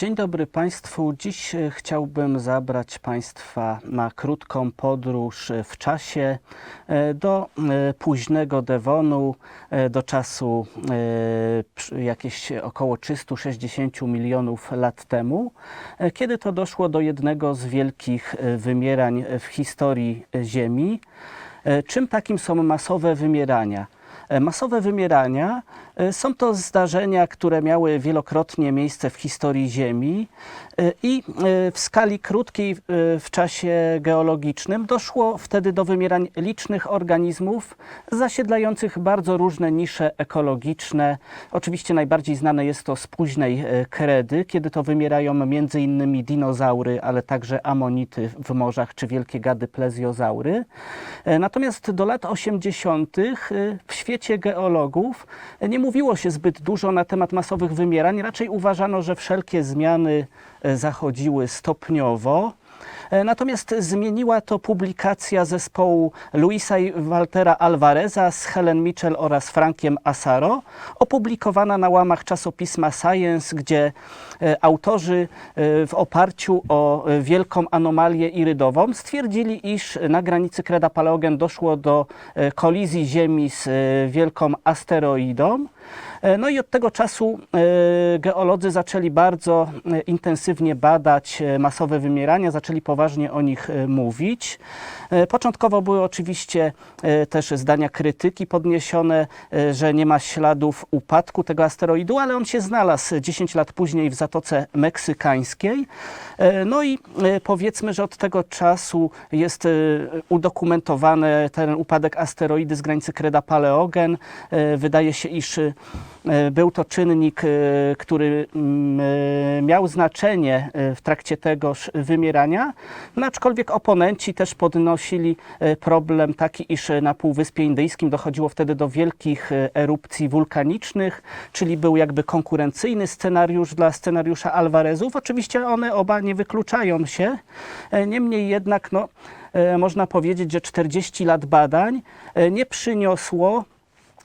Dzień dobry Państwu. Dziś e, chciałbym zabrać Państwa na krótką podróż e, w czasie e, do późnego Devonu, do czasu jakieś około 360 milionów lat temu, kiedy to doszło do jednego z wielkich wymierań w historii Ziemi. Czym takim są masowe wymierania? Masowe wymierania są to zdarzenia, które miały wielokrotnie miejsce w historii Ziemi e, i e, w skali krótkiej e, w czasie geologicznym doszło wtedy do wymierań licznych organizmów zasiedlających bardzo różne nisze ekologiczne. Oczywiście najbardziej znane jest to z późnej e, kredy, kiedy to wymierają innymi dinozaury, ale także amonity w morzach czy wielkie gady plezjozaury. E, Natomiast do lat 80. e, w świecie geologów e, nie mówiło się zbyt dużo na temat masowych wymierań. Raczej uważano, że wszelkie zmiany e, zachodziły stopniowo. E, Natomiast zmieniła to publikacja zespołu Luisa i Waltera Alvareza z Helen Mitchell oraz Frankiem Asaro, opublikowana na łamach czasopisma Science, gdzie e, autorzy e, w oparciu o wielką anomalię irydową stwierdzili, iż na granicy kreda paleogen doszło do kolizji Ziemi z wielką asteroidą. E, No i od tego czasu e, geolodzy zaczęli bardzo e, intensywnie badać masowe wymierania, zaczęli poważnie o nich mówić. Początkowo były oczywiście też zdania krytyki podniesione, że nie ma śladów upadku tego asteroidu, ale on się znalazł 10 lat później w Zatoce Meksykańskiej. No i powiedzmy, że od tego czasu jest udokumentowany ten upadek asteroidy z granicy kreda paleogen. Wydaje się, iż był to czynnik, e, który mm, e, miał znaczenie e, w trakcie tegoż wymierania, no, aczkolwiek oponenci też podnosili e, problem taki, iż na Półwyspie Indyjskim dochodziło wtedy do wielkich e, erupcji wulkanicznych, czyli był jakby konkurencyjny scenariusz dla scenariusza Alvarezów. Oczywiście one oba nie wykluczają się, e, niemniej jednak no, e, można powiedzieć, że 40 lat badań e, nie przyniosło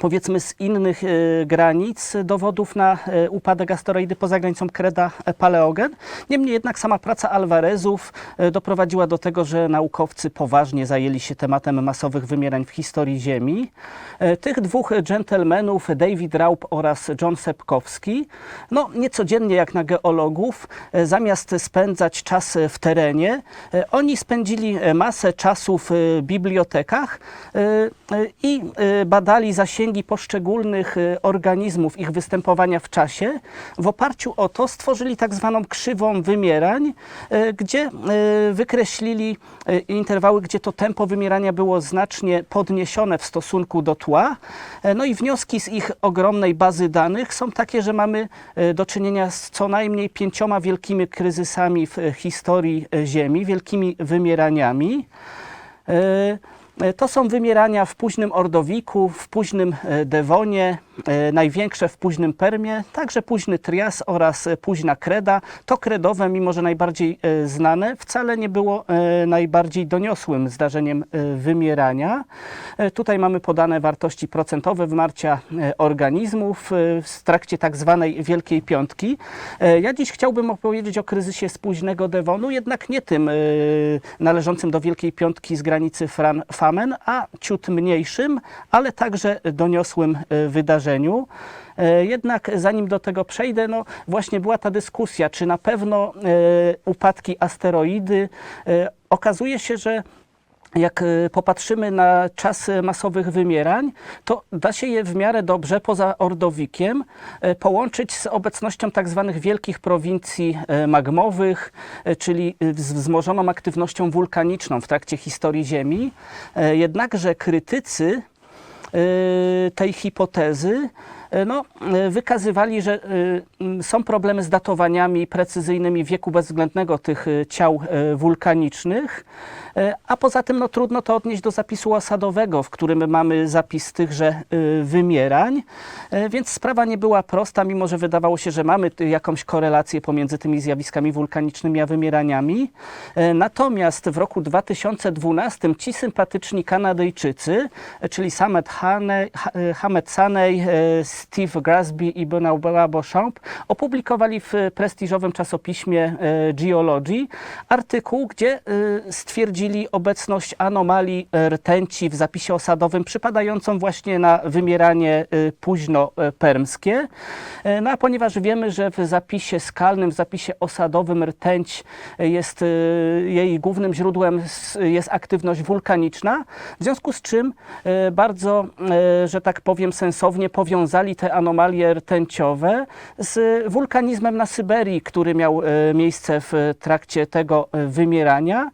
powiedzmy z innych e, granic dowodów na e, upadek asteroidy poza granicą kreda e, paleogen. Niemniej jednak sama praca Alvarezów doprowadziła do tego, że naukowcy poważnie zajęli się tematem masowych wymierań w historii Ziemi. Tych dwóch dżentelmenów, David Raup oraz John Sepkowski, no niecodziennie jak na geologów, zamiast spędzać czas w terenie, oni spędzili masę czasu w bibliotekach i badali zasięgi poszczególnych e, organizmów, ich występowania w czasie. W oparciu o to stworzyli tak zwaną krzywą wymierań, e, gdzie e, wykreślili interwały, gdzie to tempo wymierania było znacznie podniesione w stosunku do tła. E, No i wnioski z ich ogromnej bazy danych są takie, że mamy e, do czynienia z co najmniej pięcioma wielkimi kryzysami w e, historii Ziemi, wielkimi wymieraniami. E, To są wymierania w późnym Ordowiku, w późnym e, Dewonie, e, największe w późnym Permie, także późny Trias oraz późna Kreda. To kredowe, mimo że najbardziej znane, wcale nie było najbardziej doniosłym zdarzeniem wymierania. Tutaj mamy podane wartości procentowe wymarcia organizmów w trakcie tak zwanej Wielkiej Piątki. Ja dziś chciałbym opowiedzieć o kryzysie z późnego Devonu, jednak nie tym należącym do Wielkiej Piątki z granicy Fran A ciut mniejszym, ale także doniosłym e, wydarzeniu. E, Jednak zanim do tego przejdę, no właśnie była ta dyskusja, czy na pewno e, upadki asteroidy. Okazuje się, że jak e, popatrzymy na czas e, masowych wymierań, to da się je w miarę dobrze poza Ordowikiem e, połączyć z obecnością tak zwanych wielkich prowincji magmowych, czyli z wzmożoną aktywnością wulkaniczną w trakcie historii Ziemi. Jednakże krytycy tej hipotezy no, wykazywali, że są problemy z datowaniami precyzyjnymi wieku bezwzględnego tych ciał wulkanicznych, a poza tym no, trudno to odnieść do zapisu osadowego, w którym mamy zapis tychże e, wymierań, E, więc sprawa nie była prosta, mimo że wydawało się, że mamy jakąś korelację pomiędzy tymi zjawiskami wulkanicznymi a wymieraniami. E, Natomiast w roku 2012 ci sympatyczni Kanadyjczycy, e, czyli Samet e, Hamed Sanej, e, Steve Grasby i Benoît Beauchamp opublikowali w prestiżowym czasopiśmie e, Geology artykuł, gdzie e, stwierdzili obecność anomalii e, rtęci w zapisie osadowym przypadającą właśnie na wymieranie e, późno-permskie. E, No a ponieważ wiemy, że w zapisie skalnym, w zapisie osadowym rtęć jest jej głównym źródłem jest aktywność wulkaniczna, w związku z czym bardzo, że tak powiem, sensownie powiązali te anomalie rtęciowe z wulkanizmem na Syberii, który miał miejsce w trakcie tego wymierania,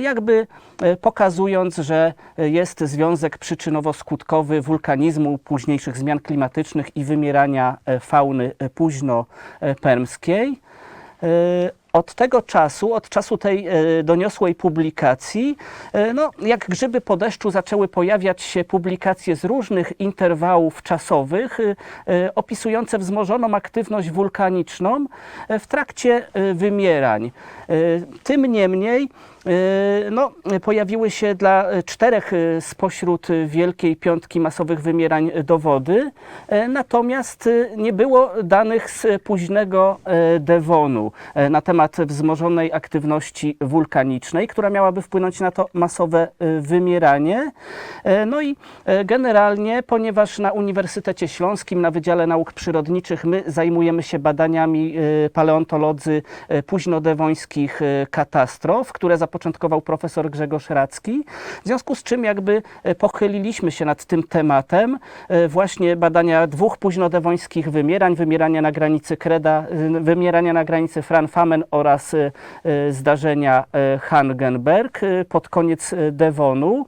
jakby e, pokazując, że e, jest związek przyczynowo-skutkowy wulkanizmu, późniejszych zmian klimatycznych i wymierania e, fauny późno-permskiej. Od tego czasu, od czasu tej doniosłej publikacji, no, jak grzyby po deszczu zaczęły pojawiać się publikacje z różnych interwałów czasowych opisujące wzmożoną aktywność wulkaniczną w trakcie wymierań. Tym niemniej no, pojawiły się dla e, czterech e, spośród e, Wielkiej Piątki masowych wymierań e, dowody, e, natomiast e, nie było danych z późnego e, Devonu e, na temat wzmożonej aktywności wulkanicznej, która miałaby wpłynąć na to masowe e, wymieranie. E, No i e, generalnie, ponieważ na Uniwersytecie Śląskim, na Wydziale Nauk Przyrodniczych my zajmujemy się badaniami e, paleontolodzy e, późnodewońskich e, katastrof, które zapoczątkował profesor Grzegorz Racki, w związku z czym jakby e, pochyliliśmy się nad tym tematem e, właśnie badania dwóch późnodewońskich wymierań, wymierania na granicy Kreda, e, wymierania na granicy Franfamen oraz zdarzenia Hangenberg pod koniec Devonu.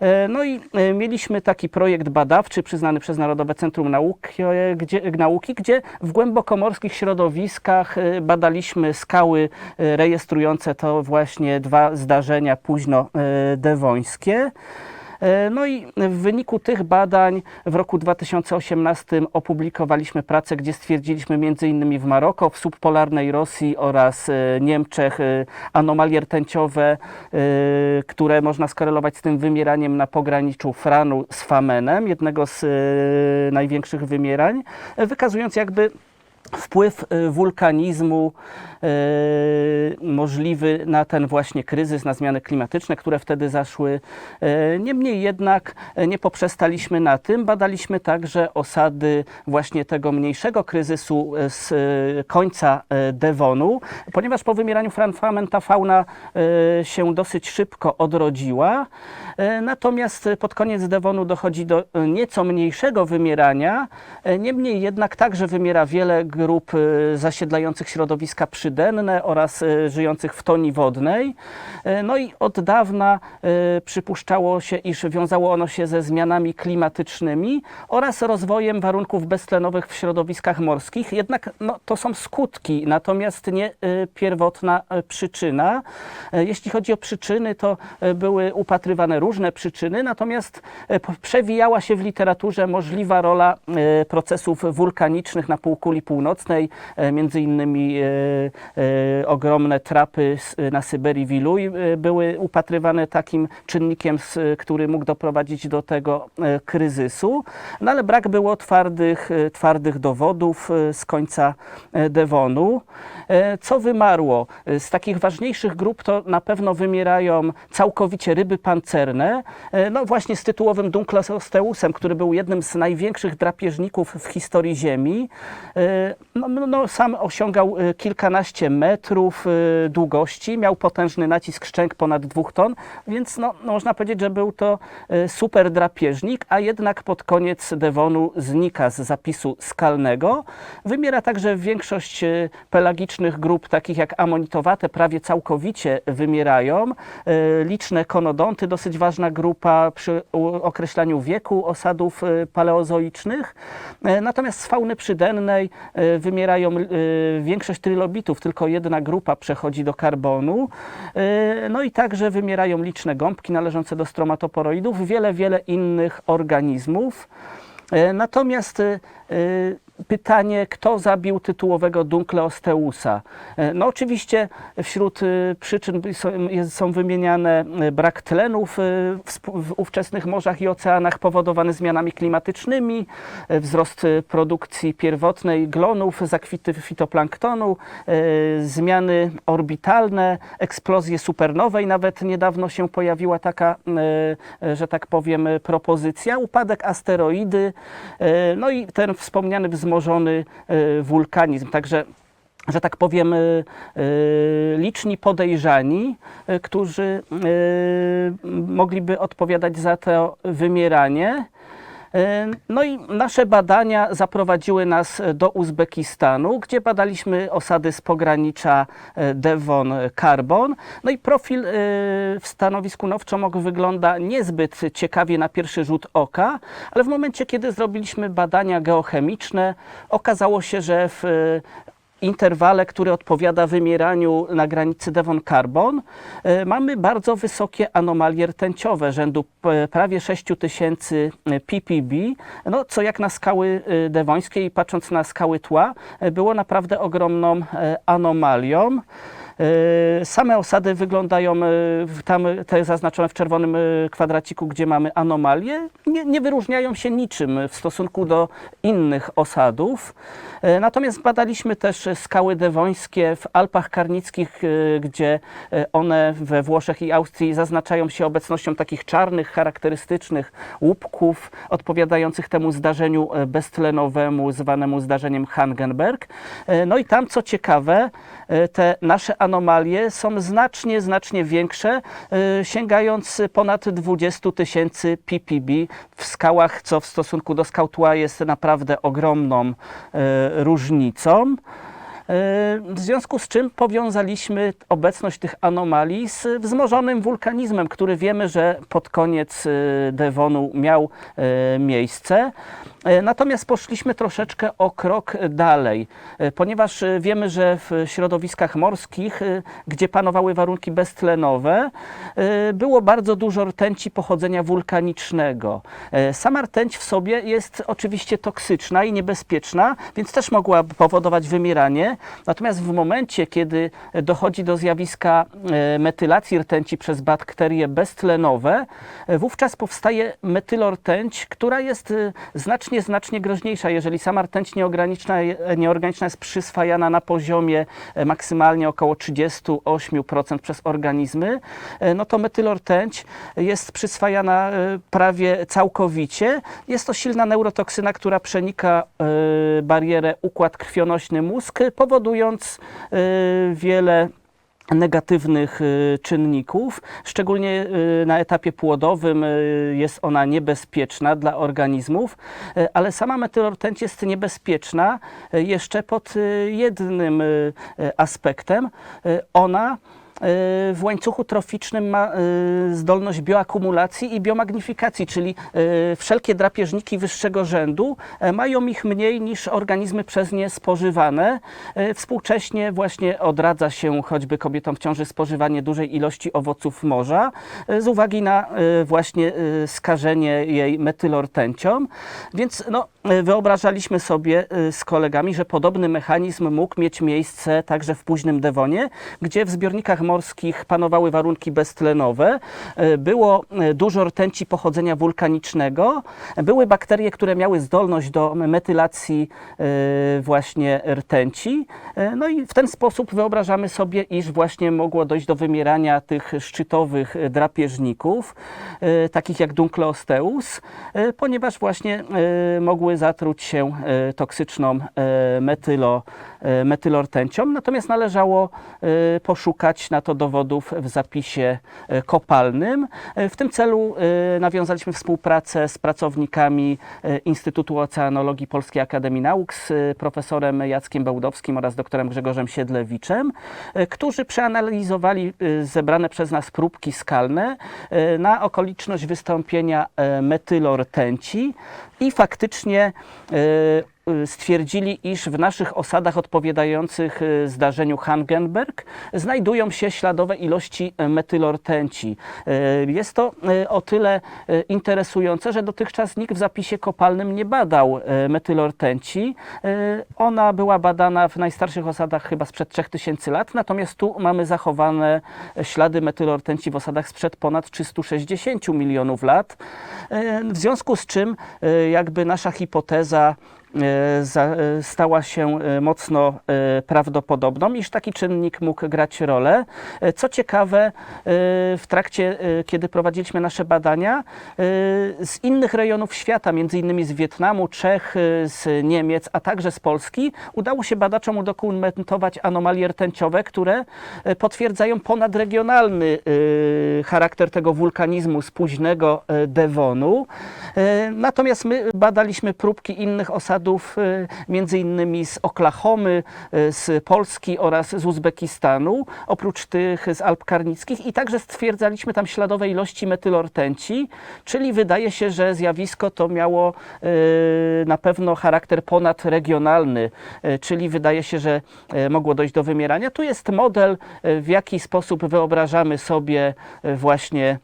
E, No i e, mieliśmy taki projekt badawczy przyznany przez Narodowe Centrum Nauki, e, gdzie, Nauki, gdzie w głębokomorskich środowiskach badaliśmy skały rejestrujące to właśnie dwa zdarzenia późno-dewońskie. E, No i w wyniku tych badań w roku 2018 opublikowaliśmy pracę, gdzie stwierdziliśmy m.in. w Maroko, w subpolarnej Rosji oraz e, Niemczech e, anomalie rtęciowe, e, które można skorelować z tym wymieraniem na pograniczu Franu z Famenem, jednego z e, największych wymierań, e, wykazując jakby wpływ e, wulkanizmu e, możliwy na ten właśnie kryzys, na zmiany klimatyczne, które wtedy zaszły. E, Niemniej jednak nie poprzestaliśmy na tym. Badaliśmy także osady właśnie tego mniejszego kryzysu z końca e, Devonu, ponieważ po wymieraniu Franfamen ta fauna się dosyć szybko odrodziła. Natomiast pod koniec Devonu dochodzi do nieco mniejszego wymierania. Niemniej jednak także wymiera wiele grup e, zasiedlających środowiska przydenne oraz e, żyjących w toni wodnej. E, No i od dawna przypuszczało się, iż wiązało ono się ze zmianami klimatycznymi oraz rozwojem warunków beztlenowych w środowiskach morskich. Jednak no, to są skutki, natomiast nie pierwotna przyczyna. Jeśli chodzi o przyczyny, to były upatrywane różne przyczyny, natomiast przewijała się w literaturze możliwa rola procesów wulkanicznych na półkuli północnej, e, między innymi e, e, ogromne trapy na Syberii Wiluj były upatrywane takim czynnikiem, który mógł doprowadzić do tego kryzysu, no ale brak było twardych, twardych dowodów z końca Devonu. Co wymarło? Z takich ważniejszych grup to na pewno wymierają całkowicie ryby pancerne, no właśnie z tytułowym Dunkleosteusem, który był jednym z największych drapieżników w historii Ziemi. No, no, no, sam osiągał e, kilkanaście metrów e, długości, miał potężny nacisk szczęk ponad dwóch ton, więc no, no, można powiedzieć, że był to e, super drapieżnik, a jednak pod koniec Devonu znika z zapisu skalnego. Wymiera także większość pelagicznych grup, takich jak amonitowate, prawie całkowicie wymierają. Liczne konodonty, dosyć ważna grupa przy określaniu wieku osadów paleozoicznych. Natomiast z fauny przydennej wymierają e, większość trylobitów, tylko jedna grupa przechodzi do karbonu. E, No i także wymierają liczne gąbki należące do stromatoporoidów, wiele, wiele innych organizmów. Natomiast pytanie, kto zabił tytułowego Dunkleosteusa? E, No oczywiście wśród y, przyczyn są, wymieniane y, brak tlenów y, w, w ówczesnych morzach i oceanach powodowany zmianami klimatycznymi, wzrost produkcji pierwotnej glonów, zakwity fitoplanktonu, zmiany orbitalne, eksplozje supernowej, nawet niedawno się pojawiła taka, że tak powiem, propozycja, upadek asteroidy, no i ten wspomniany wzmożony y, wulkanizm. Także że tak powiem, y, y, liczni podejrzani, którzy mogliby odpowiadać za to wymieranie. No i nasze badania zaprowadziły nas do Uzbekistanu, gdzie badaliśmy osady z pogranicza y, Devon-Carbon. No i profil y, w stanowisku Nowczomok wygląda niezbyt ciekawie na pierwszy rzut oka, ale w momencie, kiedy zrobiliśmy badania geochemiczne, okazało się, że w interwale, który odpowiada wymieraniu na granicy Devon-Carbon, e, mamy bardzo wysokie anomalie rtęciowe rzędu p- prawie 6000 ppb, no, co jak na skały e, dewońskie i patrząc na skały tła, e, było naprawdę ogromną e, anomalią. E, Same osady wyglądają w- tam te zaznaczone w czerwonym e, kwadraciku, gdzie mamy anomalie, nie, nie wyróżniają się niczym w stosunku do innych osadów. Natomiast badaliśmy też skały dewońskie w Alpach Karnickich, gdzie one we Włoszech i Austrii zaznaczają się obecnością takich czarnych, charakterystycznych łupków, odpowiadających temu zdarzeniu beztlenowemu, zwanemu zdarzeniem Hangenberg. No i tam, co ciekawe, te nasze anomalie są znacznie, znacznie większe, e, sięgając ponad 20 tysięcy ppb w skałach, co w stosunku do skał tła jest naprawdę ogromną e, różnicą. E, W związku z czym powiązaliśmy obecność tych anomalii z wzmożonym wulkanizmem, który wiemy, że pod koniec e, Devonu miał e, miejsce. Natomiast poszliśmy troszeczkę o krok dalej, ponieważ wiemy, że w środowiskach morskich, gdzie panowały warunki beztlenowe, było bardzo dużo rtęci pochodzenia wulkanicznego. Sama rtęć w sobie jest oczywiście toksyczna i niebezpieczna, więc też mogła powodować wymieranie. Natomiast w momencie, kiedy dochodzi do zjawiska e, metylacji rtęci przez bakterie beztlenowe, e, wówczas powstaje metylortęć, która jest e, znacznie, znacznie groźniejsza. Jeżeli sama rtęć nieorganiczna, nieorganiczna jest przyswajana na poziomie maksymalnie około 38% przez organizmy, no to metylortęć jest przyswajana prawie całkowicie. Jest to silna neurotoksyna, która przenika barierę układ krwionośny mózg, powodując e, wiele negatywnych y, czynników. Szczególnie y, na etapie płodowym y, jest ona niebezpieczna dla organizmów, y, ale sama metylortęć jest niebezpieczna y, jeszcze pod y, jednym y, y, aspektem. Y, Ona w łańcuchu troficznym ma y, zdolność bioakumulacji i biomagnifikacji, czyli y, wszelkie drapieżniki wyższego rzędu e, mają ich mniej niż organizmy przez nie spożywane. E, Współcześnie właśnie odradza się choćby kobietom w ciąży spożywanie dużej ilości owoców morza e, z uwagi na e, właśnie skażenie jej metylortęcią. Więc no, wyobrażaliśmy sobie e, z kolegami, że podobny mechanizm mógł mieć miejsce także w późnym Dewonie, gdzie w zbiornikach morskich panowały warunki beztlenowe, e, było e, dużo rtęci pochodzenia wulkanicznego, były bakterie, które miały zdolność do metylacji e, właśnie rtęci. E, No i w ten sposób wyobrażamy sobie, iż właśnie mogło dojść do wymierania tych szczytowych e, drapieżników, e, takich jak Dunkleosteus, e, ponieważ właśnie e, mogły zatruć się e, toksyczną e, metylo, metylortęcią. Natomiast należało e, poszukać na to dowodów w zapisie e, kopalnym. E, W tym celu e, nawiązaliśmy współpracę z pracownikami e, Instytutu Oceanologii Polskiej Akademii Nauk, z e, profesorem Jackiem Bełdowskim oraz doktorem Grzegorzem Siedlewiczem, e, którzy przeanalizowali e, zebrane przez nas próbki skalne e, na okoliczność wystąpienia e, metylortęci i faktycznie e, stwierdzili, iż w naszych osadach odpowiadających y, zdarzeniu Hangenberg znajdują się śladowe ilości y, metylortenci. Y, Jest to y, o tyle y, interesujące, że dotychczas nikt w zapisie kopalnym nie badał y, metylortenci. Y, Ona była badana w najstarszych osadach chyba sprzed 3000 lat, natomiast tu mamy zachowane ślady metylortenci w osadach sprzed ponad 360 milionów lat. Y, W związku z czym y, jakby nasza hipoteza za- stała się e, mocno e, prawdopodobną, iż taki czynnik mógł grać rolę. E, Co ciekawe, e, w trakcie, e, kiedy prowadziliśmy nasze badania, e, z innych rejonów świata, między innymi z Wietnamu, Czech, e, z Niemiec, a także z Polski, udało się badaczom udokumentować anomalie rtęciowe, które e, potwierdzają ponadregionalny e, charakter tego wulkanizmu z późnego e, Devonu. E, Natomiast my badaliśmy próbki innych osadów, e, między innymi z Oklahomy, e, z Polski oraz z Uzbekistanu, oprócz tych z Alp Karnickich i także stwierdzaliśmy tam śladowe ilości metylortenci, czyli wydaje się, że zjawisko to miało e, na pewno charakter ponadregionalny, czyli wydaje się, że mogło dojść do wymierania. Tu jest model, w jaki sposób wyobrażamy sobie właśnie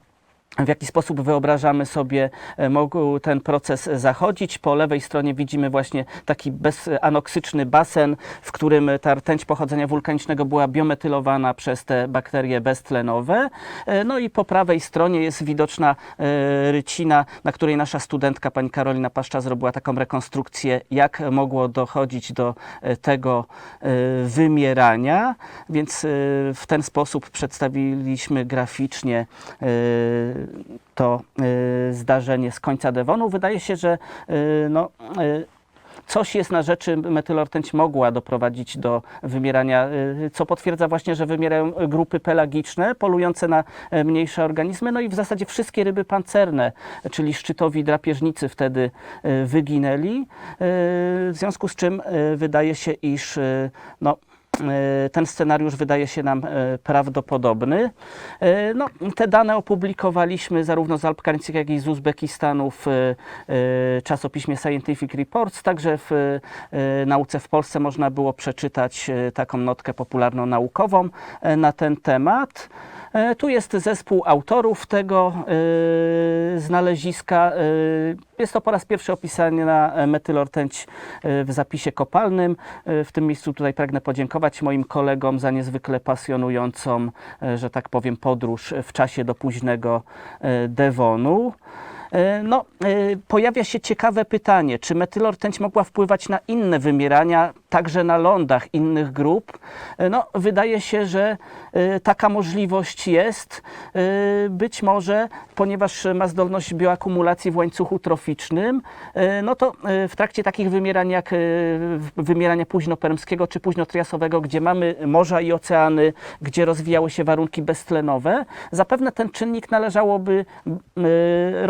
w jaki sposób wyobrażamy sobie e, mógł ten proces zachodzić. Po lewej stronie widzimy właśnie taki bezanoksyczny basen, w którym ta rtęć pochodzenia wulkanicznego była biometylowana przez te bakterie beztlenowe. E, No i po prawej stronie jest widoczna e, rycina, na której nasza studentka pani Karolina Paszcza zrobiła taką rekonstrukcję, jak mogło dochodzić do tego wymierania. Więc w ten sposób przedstawiliśmy graficznie to y, zdarzenie z końca Devonu. Wydaje się, że y, no, y, coś jest na rzeczy, metylortęć mogła doprowadzić do wymierania, co potwierdza właśnie, że wymierają grupy pelagiczne, polujące na e, mniejsze organizmy, no i w zasadzie wszystkie ryby pancerne, czyli szczytowi drapieżnicy wtedy y, wyginęli, y, w związku z czym wydaje się, iż no, E, ten scenariusz wydaje się nam e, prawdopodobny. E, No, te dane opublikowaliśmy zarówno z Alp Karnickich, jak i z Uzbekistanu w e, e, czasopiśmie Scientific Reports. Także w e, nauce w Polsce można było przeczytać e, taką notkę popularno-naukową e, na ten temat. E, Tu jest zespół autorów tego e, znaleziska. E, Jest to po raz pierwszy opisanie na metylortęć w zapisie kopalnym. W tym miejscu tutaj pragnę podziękować moim kolegom za niezwykle pasjonującą, że tak powiem, podróż w czasie do późnego Devonu. E, No, e, pojawia się ciekawe pytanie, czy metylortęć mogła wpływać na inne wymierania, także na lądach innych grup? E, No, wydaje się, że taka możliwość jest. Być może, ponieważ ma zdolność bioakumulacji w łańcuchu troficznym, no to w trakcie takich wymierań jak wymierania późnopermskiego czy późnotriasowego, gdzie mamy morza i oceany, gdzie rozwijały się warunki beztlenowe, zapewne ten czynnik należałoby e,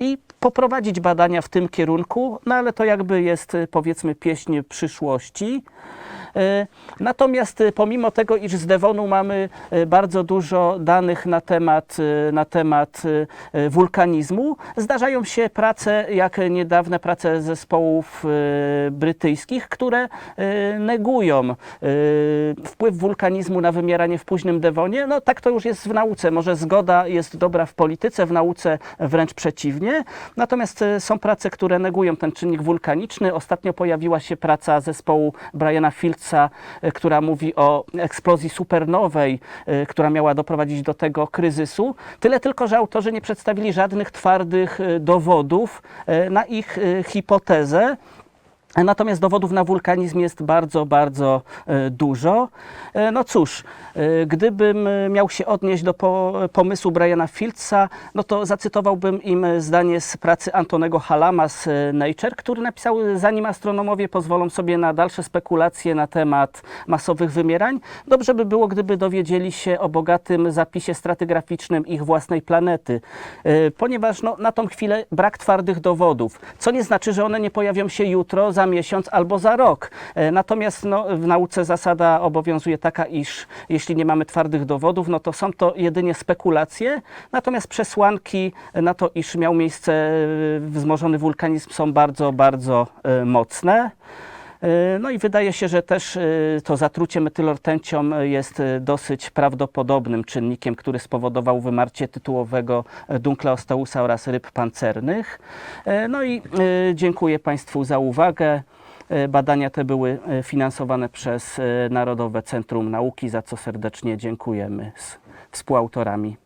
i poprowadzić badania w tym kierunku, no ale to jakby jest powiedzmy pieśń przyszłości. E, Natomiast e, pomimo tego, iż z Devonu mamy e, bardzo dużo danych na temat, na temat wulkanizmu, zdarzają się prace, jak niedawne prace zespołów brytyjskich, które negują wpływ wulkanizmu na wymieranie w późnym Devonie. No tak to już jest w nauce. Może zgoda jest dobra w polityce, w nauce wręcz przeciwnie. Natomiast są prace, które negują ten czynnik wulkaniczny. Ostatnio pojawiła się praca zespołu Briana Fieldsa, e, która mówi o eksplozji supernowej, e, która miała doprowadzić do tego kryzysu. Tyle tylko, że autorzy nie przedstawili żadnych twardych e, dowodów na ich hipotezę. Natomiast dowodów na wulkanizm jest bardzo, bardzo e, dużo. E, No cóż, e, gdybym miał się odnieść do po, pomysłu Briana Fieldsa, no to zacytowałbym im zdanie z pracy Antonego Halama z Nature, który napisał, zanim astronomowie pozwolą sobie na dalsze spekulacje na temat masowych wymierań, dobrze by było, gdyby dowiedzieli się o bogatym zapisie stratygraficznym ich własnej planety, ponieważ no, na tą chwilę brak twardych dowodów, co nie znaczy, że one nie pojawią się jutro, za za miesiąc albo za rok. E, Natomiast no, w nauce zasada obowiązuje taka, iż jeśli nie mamy twardych dowodów, no to są to jedynie spekulacje, natomiast przesłanki na to, iż miał miejsce e, wzmożony wulkanizm są bardzo, bardzo e, mocne. E, No i wydaje się, że też e, to zatrucie metylortęcią jest e, dosyć prawdopodobnym czynnikiem, który spowodował wymarcie tytułowego e, Dunkleosteusa oraz ryb pancernych. No i dziękuję Państwu za uwagę. Badania te były finansowane przez Narodowe Centrum Nauki, za co serdecznie dziękujemy z współautorami.